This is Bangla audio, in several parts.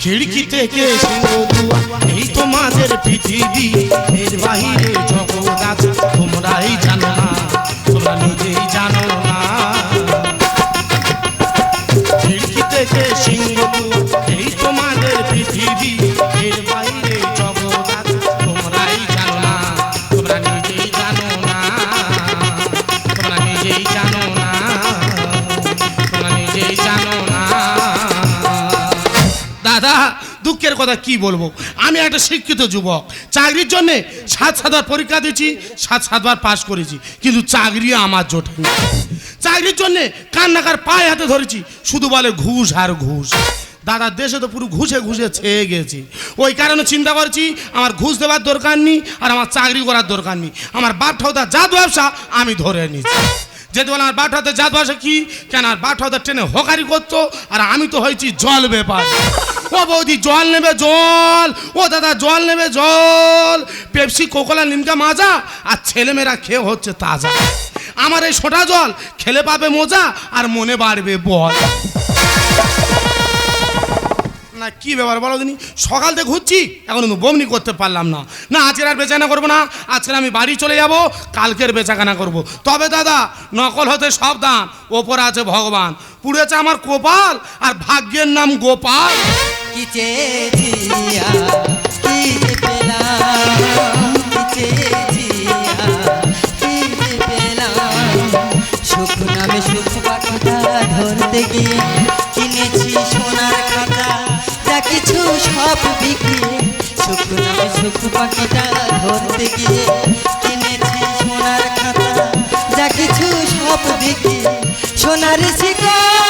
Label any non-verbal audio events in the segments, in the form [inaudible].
খিড়কি থেকে এই তোমাদের পৃথিবী এর বাহিরে জগৎ আছে তোমরাই জানো না তোমরা নিজেই কথা কি বলব? আমি একটা শিক্ষিত যুবক। চাকরির জন্য সাত সাতবার পরীক্ষা দিয়েছি, সাত সাতবার পাশ করেছি, কিন্তু চাকরি আমার জোটেনি চাকরির জন্য কান্নাকার পায়ে হাতে ধরেছি, শুধু বলে ঘুষ আর ঘুষ। দাদা, দেশে তো পুরো ঘুষে ঘুষে ছেয়ে গেছি। ওই কারণে চিন্তা করছি, আমার ঘুষ দেওয়ার দরকার নেই আর আমার চাকরি করার দরকার নেই। আমার বাপ ঠাউদা জাত ব্যবসা আমি ধরে নিচ্ছি যেতে বলে, আমার বাটাতে জাত ভাষা কি? কেন আর বাটাতে ট্রেনে হকারি করতো আর আমি তো হয়েছি জল ব্যাপার ও বৌদি, জল নেবে জল। ও দাদা, জল নেবে জল। পেপসি, কোকোলা, নিমকা মাজা আর ছেলেমেয়েরা খেয়ে হচ্ছে তাজা। আমার এই সোটা জল খেলে পাবে মজা আর মনে বাড়বে বল। না, কি ব্যাপার বলো দিনি? সকাল থেকে ঘুরছি, এখন কিন্তু বমনি করতে পারলাম না। না, আজকের আর বেচাকেনা করব না। আজকে আমি বাড়ি চলে যাব, কালকের বেচাকেনা করব। তবে দাদা, নকল হতে সাবধান, ওপর আছে ভগবান। পুড়েছে আমার কোপাল, আর ভাগ্যের নাম গোপাল। কি ধরতে গিয়ে কিনেছি কিছু সব বিক্রি। শুকনো সুখ পাখিটা ধরতে গিয়ে কিনেছি সোনার খাতা। যা কিছু সব বিক্রি, সোনার শিকল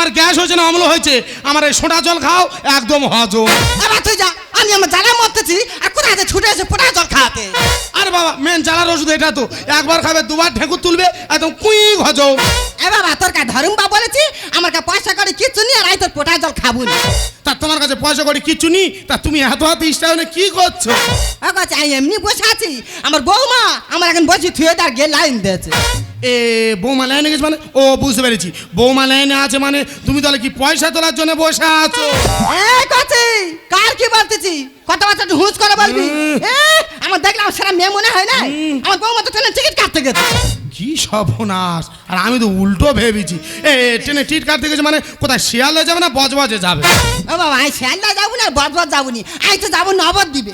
তা তোমার গ্যাস হয়েছে না অম্ল হয়েছে আমার এই সোটা জল খাও একদম হজম। এবার তুই যা আমি আমার জ্বালা মরতেছি আর কোথায় আছে ছুটে এসে পোটা জল খাওয়াতে? আর বাবা মেন জ্বালার ওষুধ এটা তো একবার খাবে দুবার ঢেকুর তুলবে একদম কুই হজম। এ বাবা তোর কা ধরুম বা বলেছি আমার কা পয়সা করে কিচ্ছু নিয়ে আর আই তোর পোটা জল খাব না। তা তোমার কাছে পয়সা করে কিচ্ছু নি তা তুমি এত হাতে ইস্টাইনে কি করছ? আচ্ছা আমি এমনি বসে আছি আমার বৌমা আমার এখন বসে থুয়ে তার গে লাইন দিয়েছে। এ বৌমা লাইনে গেছে মানে? ও বুঝতে পেরেছি। বৌমা লাইনে আছে মানে তুমি তাহলে কি পয়সা তোলার জন্য বসে আছো? কার কি বলতেছি? বছর তুই হুঁচ করে বলবি? আমার দেখলাম সেটা মেয়ে মনে হয় না আমার বৌমা তো ট্রেনের টিকিট কাটতে গেছে। কি সর্বনাশ। আর আমি তো উল্টো ভেবেছি। এ ট্রেনে টিট কাটতে গেছে মানে কোথায় শিয়ালে যাবে না বজবজে যাবে? ও বাবা আমি শ্যালদা যাব না বদবদ যাব নি। আমি তো যাব নবদ্বীপে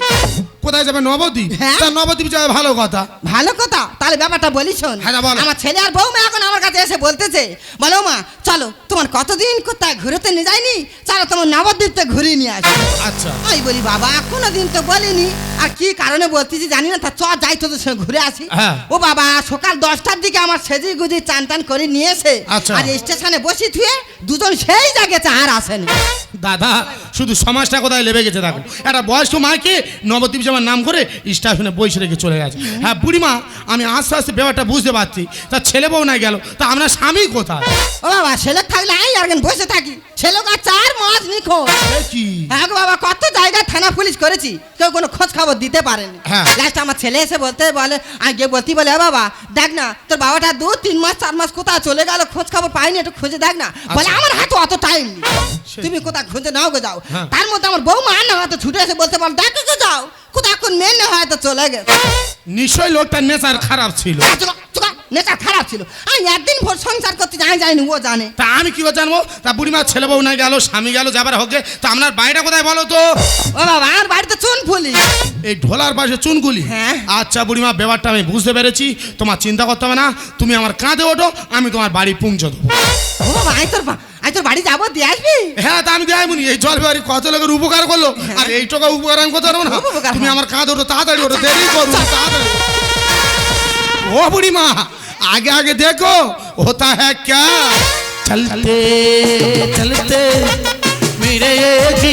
কোথায় যাবে নবদ্বীপ? হ্যাঁ। তা নবদ্বীপ যাবে ভালো কথা। ভালো কথা? তাহলে ব্যাপারটা বলি শোন। হ্যাঁ, বলো। আমার ছেলে আর বৌমা এখন আমার কাছে এসে বলতেছে বলো মা চলো তোমার কতদিন কোথায় ঘুরতে নিয়ে যায়নি? চলো তোমার নবদ্বীপতে ঘুরে নিয়ে আসি। আচ্ছা। আমি বলি বাবা কোনোদিন তো বলিনি। আর কি কারণে বলতেছি জানি না তা চ যাই তোদের সঙ্গে ঘুরে আসি। হ্যাঁ। ও বাবা সকাল দশটার দিকে আমার সেজি গুজি চান টান করে নিয়ে এসে আচ্ছা। আর স্টেশনে বসি থুয়ে দুজন সেই জায়গাতে আর আসেনি। দাদা শুধু সমাজটা কোথায় লেবে গেছে দেখো। একটা বয়স্ক মাকে নবদ্বীপ যাওয়ার নাম করে স্টেশনে বসে রেখে চলে গেছে। হ্যাঁ বুড়িমা আমি আস্তে আস্তে ব্যাপারটা বুঝতে পারছি। তা ছেলে বউ না গেল তা আমরা স্বামী কোথায়? ও বাবা ছেলে থাকলে আমি আর বসে থাকি। ছেলে চার মাস নিখো এ কি? হ্যাঁ বাবা কত জায়গায় থানা পুলিশ করেছি কেউ কোনো খোঁজ খবর দিতে পারেনি। হ্যাঁ। লাস্ট আমার ছেলে এসে বলতে বলে আমি গিয়ে বলতে বলে বাবা দেখ না তোর বাবাটা দু তিন মাস চার মাস কোথায় চলে গেল খোঁজ খবর পাইনি একটু খুঁজে দেখ না। বলে আমার হাতে অত টাইম তুমি কোথায় খুঁজে নাও গো যাও। হ্যাঁ। তার মধ্যে আমার বউ মা না হয়তো ছুটে এসে বলতে বল দেখো গো যাও কোথায় কোন মেয়ে না হয়তো চলে গেছে। নিশ্চয়ই লোকটার নেচার খারাপ ছিল। নেতা খারাপ ছিল। আমি একদিন ভোর সংসার করতে জানি যাইনি ও জানে। তা আমি কি জানব? তা বুড়িমা ছেলে বউ না গেল স্বামী গেল যাবার হোকে। তা আপনার বাড়িটা কোথায় বলো তো? ও বাবা আমার বাড়িতে চুন ফুলি এই ঢোলার পাশে চুন চুনগুলি। হ্যাঁ। আচ্ছা বুড়িমা ব্যাপারটা আমি বুঝতে পেরেছি। তোমার চিন্তা করতে হবে না তুমি আমার কাঁধে ওঠো আমি তোমার বাড়ি পৌঁছে দেবো। ও বাবা আমি তোর আমি তোর বাড়ি যাব দিয়ে আসবি? হ্যাঁ তা আমি দেয় মুনি এই জল বাড়ি কত লোকের উপকার করল? আর এই টাকা উপকার আমি করতে পারব না? তুমি আমার কাঁধে ওঠো তাড়াতাড়ি ওঠো দেরি করো তাড়াতাড়ি। ओ बुढ़ी माँ, आगे आगे देखो, होता है क्या? चलते चलते, मेरे जी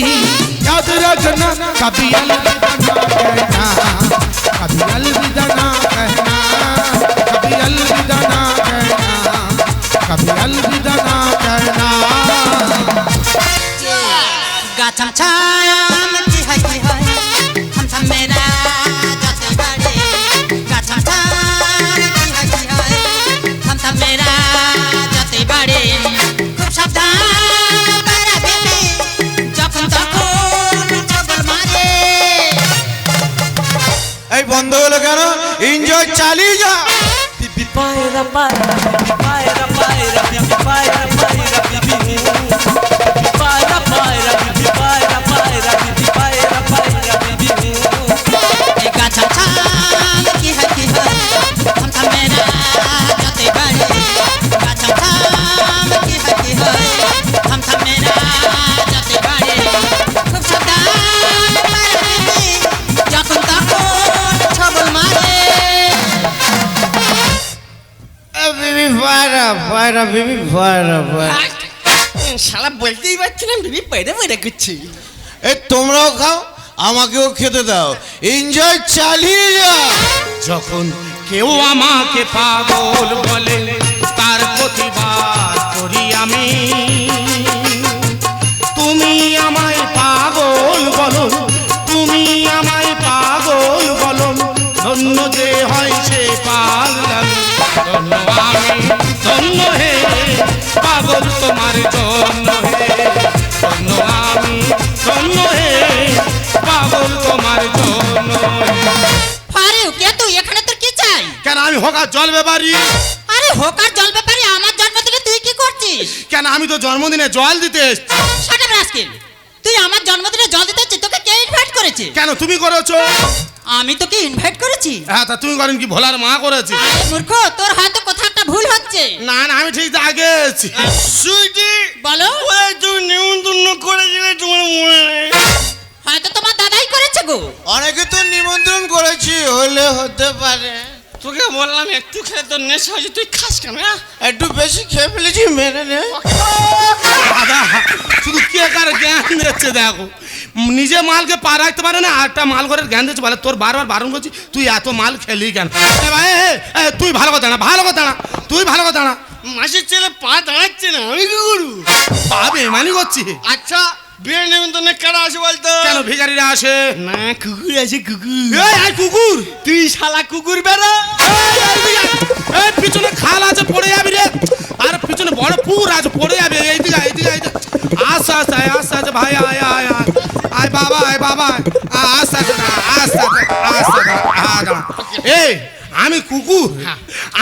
याद रखना, कभी अलविदा कहना, कभी अलविदा ना कहना, कभी अलविदा ना कहना, कभी अलविदा ना कहना। गाथा छाया ফায়রা বিবি ফায়রা শালা বলতেই পারছি না বিবি পায়রা পায়রা করছি। এ তোমরাও খাও আমাকেও খেতে দাও। এনজয় চালিয়ে যা। যখন কেউ আমাকে পাগল বলে তার প্রতিবাদ হোকার জল ব্যাপারি। আরে হোকার জল ব্যাপারি আমার জন্মদিনে তুই কি করছিস? কেন আমি তো জন্মদিনে জল দিতে এসছি। সাটা রাস্কেল তুই আমার জন্মদিনে জল দিতে হচ্ছে তোকে কে ইনভাইট করেছে? কেন তুমি করেছ? আমি তোকে ইনভাইট করেছি। হ্যাঁ তা তুমি করেন কি ভোলার মা করেছে? আরে মূর্খ তোর হয়তো কোথাও একটা ভুল হচ্ছে। না না আমি ঠিক আগে এসেছি। সুইটি বলো। ওই তুমি নিমন্ত্রণ করেছিলে তোমার মনে। নেই হয়তো তোমার দাদাই করেছে গো। অনেকে তো নিমন্ত্রণ করেছি হলে হতে পারে। তোকে বললাম একটু খেলে তোর নেশা হয়েছে তুই খাস কেন হ্যাঁ? একটু বেশি খেয়ে ফেলেছি মেনে নে। দাদা শুধু কে কার জ্ঞান দিচ্ছে দেখো। নিজে মালকে পা রাখতে পারে না আরেকটা মাল করে জ্ঞান দিচ্ছে বলে তোর বারবার বারণ করছি তুই এত মাল খেলি কেন? এ ভাই, এ, এ, তুই ভালো কথা না ভালো কথা না তুই ভালো কথা না। মাসির ছেলে পা দাঁড়াচ্ছে না আমি কি করু পা বেমানি করছি। আচ্ছা বিয়ে নেমন্তন্নে কারা আসে বলতো? কেন ভিখারিরা আসে? না কুকুর আছে কুকুর। এই কুকুর! তুই শালা কুকুর বেড়া। এই, পিছনে খাল আছে পড়ে যাবি রে। আর পিছনে বড় পুর আছে পড়ে যাবে। এইদিকে এইদিকে এইদিকে আস্তে আস্তে আয় আস্তে আস্তে ভাই আয় আয় আয়। আয় বাবা আয় বাবা আস্তে আস্তে আস্তে আস্তে আস্তে। এই আমি কুকুর।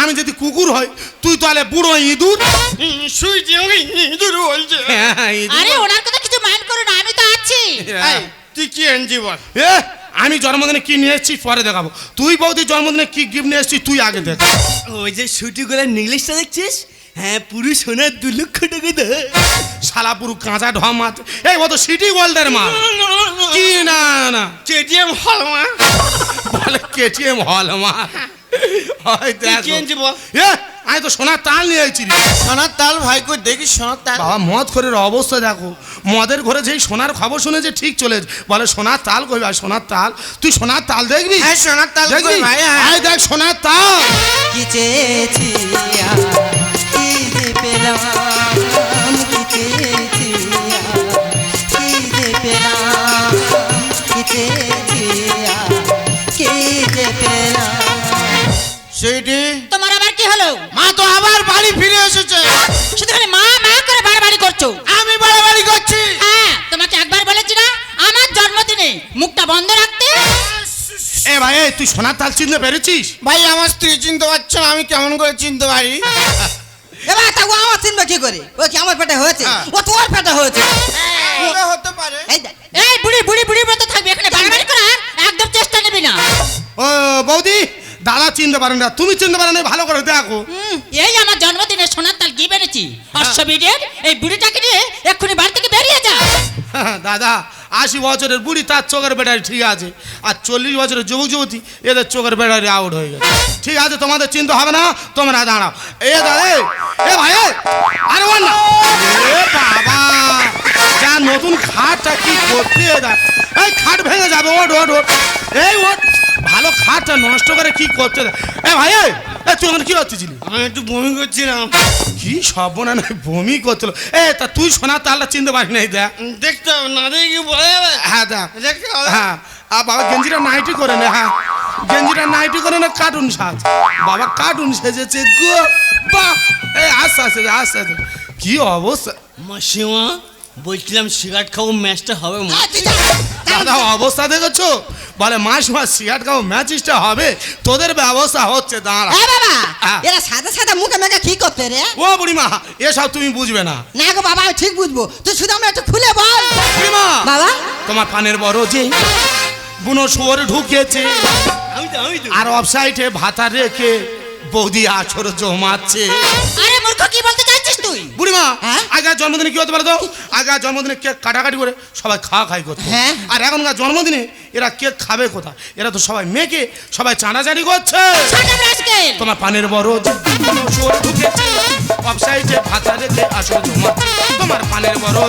আমি যদি কুকুর হই তুই তাহলে বুড়ো ইঁদুর? আমাকে ইঁদুর বলছে। হ্যাঁ, আরে ওনার কথা কিছু মাইন্ড করো না আমি তো আছি হ্যাঁ। এই, তুই কি এনজি বল? এ, আমি জন্মদিনে কি নিয়ে এসেছি পরে দেখাবো। তুই বৌদি জন্মদিনে কি গিফট নিয়ে এসেছিস তুই আগে দেখ। ওই যে সুটি করে নেকলেসটা দেখছিস? হ্যাঁ পুরো সোনার দু লক্ষ টাকা দেয় শালা পুরু কাঁচা ঢম আছে এই ও তো সিটি গোল্ডের মাল। কি না না। কেটিএম হল মা। বলে কেটিএম হল মা। হয় দেখো। কি এনজি বল? এ আমি তো সোনার তাল নিয়ে আইছি রে। সোনার তাল ভাই কই দেখি সোনার তাল। বাবা মদ ঘরের অবস্থা দেখো। মদের ঘরে যেই সোনার খবর শুনেছে ঠিক চলে বলে সোনার তাল কই ভাই সোনার তাল? তুই সোনার তাল দেখবি? হ্যাঁ সোনার তাল দেখবি? ভাই হ্যাঁ। আয় দেখ সোনার তাল। কি চেয়েছি কি পেলাম। বাড়ি ফিরে এসেছে। শুধু খালি মা মা করে বাড়াবাড়ি করছ? আমি বাড়াবাড়ি করছি। হ্যাঁ তোমাকে একবার বলেছি না আমার জন্মদিনে মুখটা বন্ধ রাখতে। এ ভাই এই, তুই সোনার তাল চিনতে পেরেছিস? ভাই আমার স্ত্রী চিনতে পারছে না আমি কেমন করে চিনতে পারি? এবার তা ও আমার চিনবে কি করে? ও কি আমার পেটে হয়েছে? হ্যাঁ। ও তোর পেটে হয়েছে? ওটা হতে পারে। এই বুড়ি বুড়ি বুড়ি মতো থাকবে এখানে বাড়াবাড়ি করার একদম চেষ্টা নেবি না। ও বৌদি দাদা চিনতে পারেন না তুমি চিনতে পারেন না ভালো করে দেখো। এই আমার জন্মদিনে সোনার তাল কি বেড়েছি অশ্ববিডের এই বুড়িটাকে নিয়ে এক্ষুনি বাড়ি থেকে বেরিয়ে যা। [laughs] দাদা আশি বছরের বুড়ি তার চোখের ব্যাটারি ঠিক আছে। আর চল্লিশ বছরের যুবক যুবতী এদের চোখের ব্যাটারি আউট হয়ে গেছে। ঠিক আছে তোমাদের চিন্তা হবে না তোমরা দাঁড়াও। এ দাদা এ, ভাই আরে না। এ বাবা যা নতুন খাটটা কি করতে এই খাট ভেঙে যাবে ওট ওট ওট এই ওট ভালো খাটটা নষ্ট করে কি করতে দে এ ভাই এ, এ তুই এখন কি হচ্ছিলি আমি একটু বমি করছিলাম। কি সব না বমি করছিল। এ তা তুই সোনার তালটা চিনতে পারিস নাই দেখ। দেখতে না দেখে কি বলা হ্যাঁ দেখ। দেখতে হ্যাঁ আর বাবা গেঞ্জিটা নাইটি করে নে হ্যাঁ। গেঞ্জিটা নাইটি করে না কার্টুন সাজ। বাবা কার্টুন সেজেছে গো। বাহ! এই আস্তে আস্তে আস্তে আস্তে কি অবস্থা? মাসিমা বলছিলাম সিগারেট খাব ম্যাচটা হবে। দাদা অবস্থা দেখেছ? বলে মাস মাস সিগারেট খাব ম্যাচিসটা হবে? তোদের ব্যবস্থা হচ্ছে দাঁড়া। এ বাবা হ্যাঁ। এরা সাদা সাদা মুখে মেখে কি করতে রে? ও বুড়িমা এসব তুমি বুঝবে না। না গো বাবা আমি ঠিক বুঝব। তুই শুধু আমরা একটু খুলে বল। বুড়িমা বাবা। তোমার পানের বড় যে বুনো শুয়োর আমি আর অফসাইডে ভাতা রেখে বৌদি আছর জমাচ্ছে। আরে মূর্খ কি বলতে তুই? বুড়িমা হ্যাঁ? আগের জন্মদিনে কি হতে পারে তো? আগের জন্মদিনে কেক কাটাকাটি করে সবাই খাওয়া খাই করতো। হ্যাঁ। আর এখনকার জন্মদিনে এরা কেক খাবে কোথা এরা তো সবাই মেয়েকে সবাই করছে। তোমার পানের বড় যে বুনো শুয়োর ঢুকেছে অফসাইডে ভাতা রেখে আসর জমাচ্ছে তোমার পানের বড়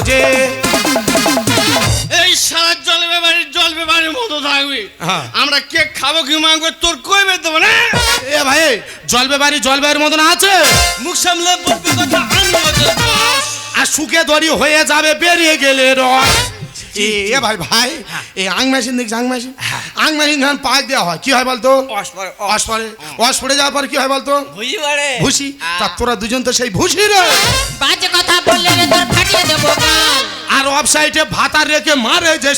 এই সারা জল ব্যাপারে জল ব্যাপারের মতো থাকবি। হ্যাঁ। আমরা কেক খাব কি মাংবো তোর কই বের দেবো না এ ভাই জলবে বাড়ি জলবের মতন আছে। মুখ সামলে বলবি কথা। আর শুকে দড়ি হয়ে যাবে বেরিয়ে গেলে রস এ ভাই ভাই এই আং মেশিন দেখছি আং মেশিন। আং মেশিন যখন পাক দেওয়া হয় কি হয় বলতো? অস পরে, অস। পরে পড়ে যাওয়ার পর কি হয় বলতো? ভুসি তা তোরা দুজন তো সেই ভুসি রে। বাজে কথা বললে রে তোর ফাটিয়ে দেবো আর অফ সাইডে ভাতা রেখে মারে যে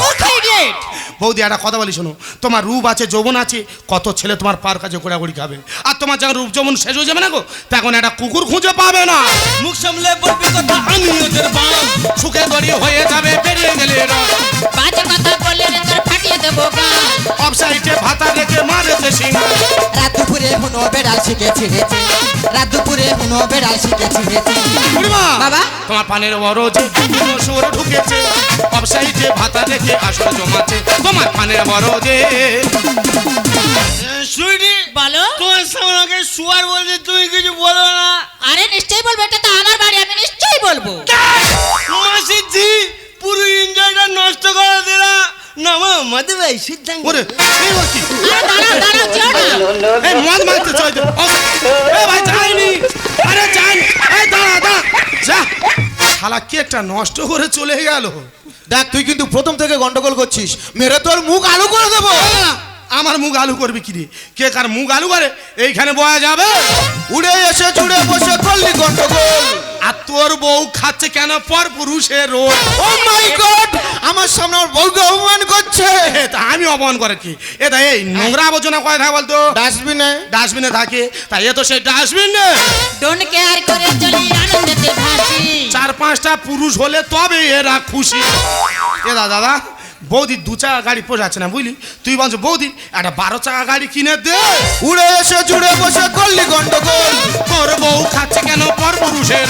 মূর্খ ইডিয়েট বৌদি, একটা কথা বলি শোনো। তোমার রূপ আছে, যৌবন আছে, কত ছেলে তোমার পার কাছে ঘোরাঘুরি খাবে। আর তোমার যখন রূপ যৌবন শেষ হয়ে যাবে না গো, তখন একটা কুকুর খুঁজে পাবে না। মুখ সামলে বলবি কথা, আমি ওদের বাপ। সুখে দড়ি হয়ে যাবে বেরিয়ে গেলে বাজে কথা বলে রে তোর ফাটিয়ে দেবো। গাল অফ সাইডে ভাতা রেখে মারে যে সিংনাল রাত দুপুরে হুনো বেড়াল শিখে ছিঁড়েছে রাত দুপুরে হুনো বেড়াল শিখে ছিঁড়েছে বুড়িমা বাবা? তোমার পানের কোনো সুর ঢুকেছে। অবসাইতে ভাতা রেখে আসর জমাচ্ছে তোমার পানের যে সুইটি বলো। তোমার সামনে শুয়ার বলছে তুমি কিছু বলো না। আরে নিশ্চয়ই বলব এটা তো আমার বাড়ি আমি নিশ্চয়ই বলব। না মা মধু ভাই সিদ্ধান্ত ওরে এই ওর কি আরে দাঁড়াও দাঁড়াও যেও না। এই মদ মারতে চাই এ ভাই যাইনি। আরে যাই। এই দাঁড়া দাঁড়া। যা। শালা কেকটা নষ্ট করে চলে গেল। দেখ তুই কিন্তু প্রথম থেকে গন্ডগোল করছিস। মেরে তোর মুখ আলো করে দেবো। আমার মুখ আলু করবি কি রে কে কার মুখ আলু করে? এইখানে বয়া যাবে। উড়ে এসে চুড়ে বসে করলি গন্ডগোল। আর তোর বউ খাচ্ছে কেন পর পুরুষের রোজ ও মাই গড! আমার সামনে আমার বউকে অপমান করছে। এ তা আমি অপমান করে কি? এ তা এই নোংরা আবর্জনা কয় থাকে বলতো? ডাস্টবিনে। ডাস্টবিনে থাকে। তাই এ তো সেই ডাস্টবিন। ডোন্ট কেয়ার করে চলি আনন্দেতে ভাসি। চার পাঁচটা পুরুষ হলে তবে এরা খুশি। এ দা দাদা বৌদি দু চাকা গাড়ি পোষাচ্ছে না বুঝলি? তুই বলছো বৌদি একটা বারো চাকা গাড়ি কিনে দে। উড়ে এসে চুড়ে বসে করলি গন্ডগোল। তোর বউ খাচ্ছে কেন পর পুরুষের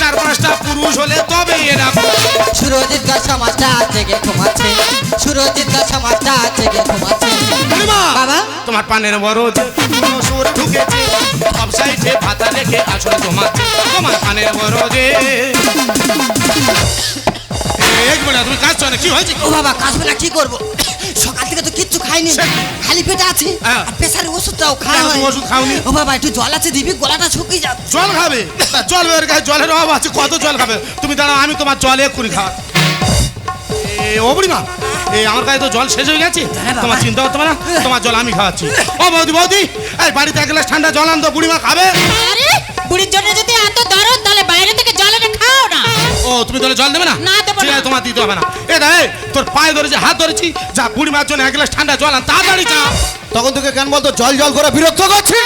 চার পাঁচটা পুরুষ হলে তবে এরা। সুরজিৎ গা সমাজটা জেগে ঘুমাচ্ছে? সুরজিৎ গা সমাজটা জেগে ঘুমাচ্ছে? বাবা? তোমার পানের বড় ঢুকেছে? রেখে আসলে জমাচ্ছে তোমার পানের বড় যে এক মিনিট তুমি কাজ না কি হয়েছে ও বাবা কাজবে না কি করব? সকাল থেকে তো কিচ্ছু খাইনি। খালি পেটে আছি। হ্যাঁ। আর প্রেসারের ওষুধটাও খাওয়া কেন তুমি হয়নি। ওষুধ খাওনি? ও বাবা একটু জল আছে দিবি গলাটা শুকিয়ে যাচ্ছে জল খাবে? জল বের গায়ে জলের অভাব আছে কত জল খাবে? তুমি দাঁড়াও আমি তোমার জল এক্ষুনি খাওয়া এ ও বুড়িমা এই আমার কাছে তো জল শেষ হয়ে গেছে। তোমার চিন্তা করতে পারে না তোমার জল আমি খাওয়াচ্ছি। ও বৌদি বৌদি এই বাড়িতে এক গ্লাস ঠান্ডা জল আনতো বুড়িমা খাবে। আরে বুড়ির জন্য যদি এত দরদ তাহলে বাইরে থেকে জল এনে খাও না। ও তুমি তাহলে জল দেবে না? না, দেবো ঠিক আছে, না। তোমার দিতে হবে না। এ দা তোর পায়ে ধরেছি হাত ধরেছি যা বুড়িমার জন্য এক গ্লাস ঠান্ডা জল আন তাড়াতাড়ি চা তখন তোকে কেন বলতো জল জল করে বিরক্ত করছি?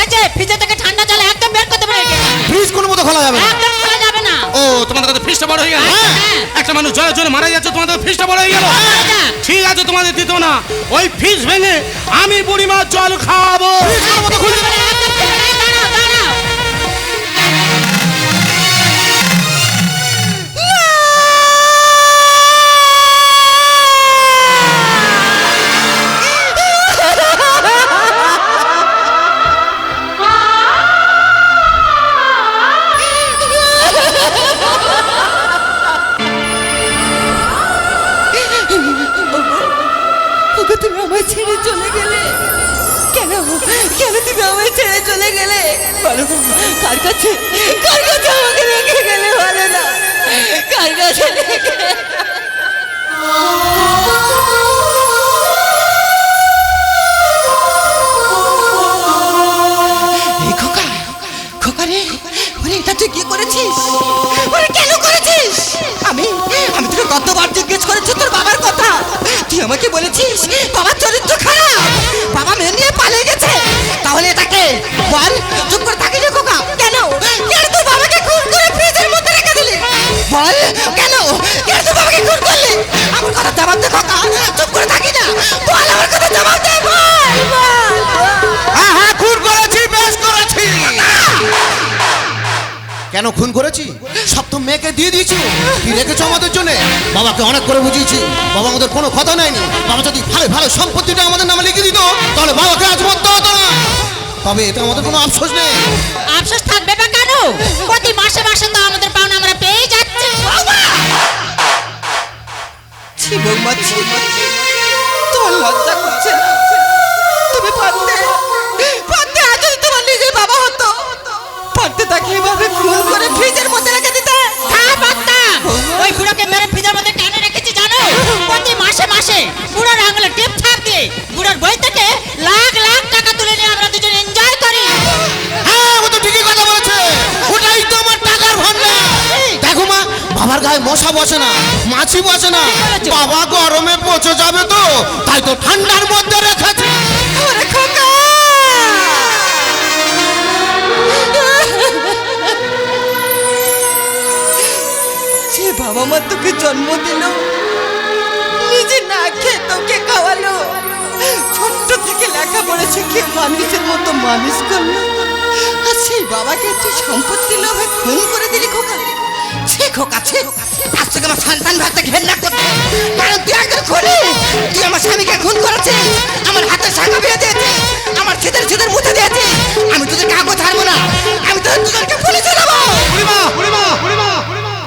এই যে ফ্রিজে থেকে ঠান্ডা জল একদম বের করতে পারে ফ্রিজ কোনো মতো খোলা যাবে না। একদম খোলা যাবে না। ও তোমাদের কাছে ফিসটা বড় হয়ে গেল? হ্যাঁ। একটা মানুষ জলের জন্য মারা যাচ্ছে তোমাদের ফিসটা বড় হয়ে গেল? হ্যাঁ। ঠিক আছে তোমাদের দিত না। ওই ফিস ভেঙে আমি বুড়িমার জল খাওয়াবো। একদম খুলে এই চলে গেলে? কেন? কেন তুমি আমায় ছেড়ে চলে গেলে? বলো কার কাছে? কার কাছে আমাকে রেখে গেলে বলো না? কার কাছে কি করেছিস? ওরে, কেন করেছিস? আমি আমি তোকে কতবার জিজ্ঞেস করেছি তোর বাবার কথা। তুই আমাকে বলেছিস, বাবা চলে খুন করেছি? সব তো মেয়েকে দিয়ে দিয়েছি। কি রেখেছো আমাদের জন্য? বাবাকে অনেক করে বুঝিয়েছি। বাবা আমাদের কোনো কথা নেয়নি বাবা যদি ভালো ভালো সম্পত্তিটা আমাদের নামে লিখে দিত তাহলে বাবাকে আজ মরতে হতো না। তবে এটা আমাদের কোনো আফসোস নেই। আফসোস থাকবে বা কেন? প্রতি মাসে মাসে তো আমাদের পাওনা আমরা পেয়ে যাচ্ছি। ছি বৌমা ছি তোমার লজ্জা করছে তুমি পারতে তাকে এভাবে খুন করে ফ্রিজের মধ্যে রেখে দিতে হ্যাঁ। পারতাম ওই বুড়োকে মেরে ফ্রিজের মধ্যে টেনে রেখেছি জানো? প্রতি মাসে মাসে বুড়োর আঙুলে টিপ ছাপ দিয়ে বুড়োর বই থেকে লাখ লাখ টাকা তুলে নিয়ে আমরা দুজন এনজয় করি। হ্যাঁ ও তো ঠিকই কথা বলেছে। ওটাই তো আমার টাকার ভান্ডার দেখো মা বাবার গায়ে মশা বসে না মাছি বসে না। বাবা গরমে পচে যাবে তো তাই তো ঠান্ডার মধ্যে রেখেছে। বাবা তোকে জন্ম দিল নিজে না খেয়ে তোকে খাওয়ালো। ছোট্ট থেকে লেখাপড়া শিখে মানুষের মতো মানুষ করল? আর সেই বাবাকে তুই সম্পত্তি লোভে খুন করে দিলি খোকা। ছে খোকা, ছে। আজ থেকে আমার সন্তান ভাতে ঘেন্না করবে কারণ তুই একজন খুনি। তুই আমার স্বামীকে খুন করেছিস। আমার হাতে সাঙ্গা বিয়ে দিয়েছিস। আমার ছেদের ছেদের মুছে দিয়েছিস। আমি তোদের কাগজ ছাড়বো না। আমি তোদের দুজনকে পুলিশে দেবো। বুড়িমা বুড়িমা বুড়িমা।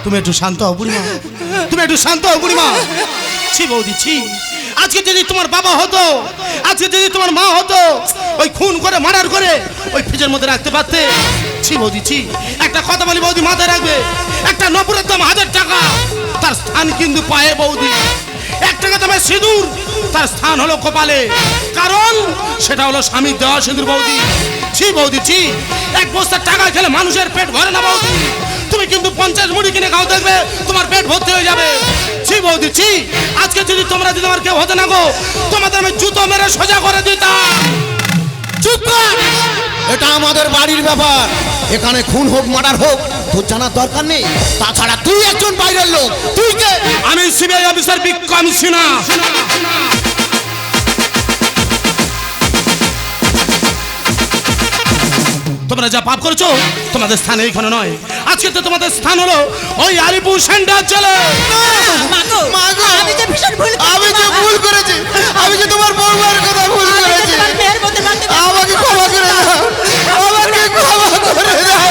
তুমি একটু শান্ত হও বুড়িমা। তুমি একটু শান্ত হও বুড়িমা। ছি বৌদি, ছি। আজকে যদি তোমার বাবা হতো, আজকে যদি তোমার মা হতো, ওই খুন করে মার্ডার করে ওই ফ্রিজের মধ্যে রাখতে পারতে। ছি বৌদি, ছি। একটা কথা বলি বৌদি মাথায় রাখবে। একটা নপুরের দাম হাজার টাকা। তার স্থান কিন্তু পায়ে বৌদি। এক টাকা দামের সিঁদুর, তার স্থান হলো কপালে। কারণ সেটা হলো স্বামীর দেওয়া সিঁদুর বৌদি। ছি বৌদি, ছি। এক বস্তার টাকা খেলে মানুষের পেট ভরে না বৌদি। তুমি কিন্তু পঞ্চাশ মুড়ি কিনে খাও দেখবে, তোমার পেট ভর্তি হয়ে যাবে। ছি বৌদি, ছি। আজকে যদি তোমরা যদি আমার কেউ হতে না গো, তোমাদের আমি জুতো মেরে সোজা করে দিতাম। চুপ এটা আমাদের বাড়ির ব্যাপার। এখানে খুন হোক, মার্ডার হোক, তোর জানার দরকার নেই। তাছাড়া তুই একজন বাইরের লোক। তুই কে? আমি সিবিআই অফিসার বিক্রম সিনহা। তোমরা যা পাপ করেছ তোমাদের স্থান এইখানে নয়। আজকে তো তোমাদের স্থান হলো ওই আলিপুর সেন্টার চলে আমি যে ভীষণ ভুল আমি যে ভুল করেছি আমি যে তোমার বউমার কথা ভুল করেছি। আমাকে ক্ষমা করে দাও। আমাকে ক্ষমা করে দাও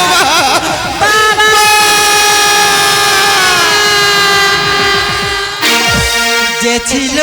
যে ছিল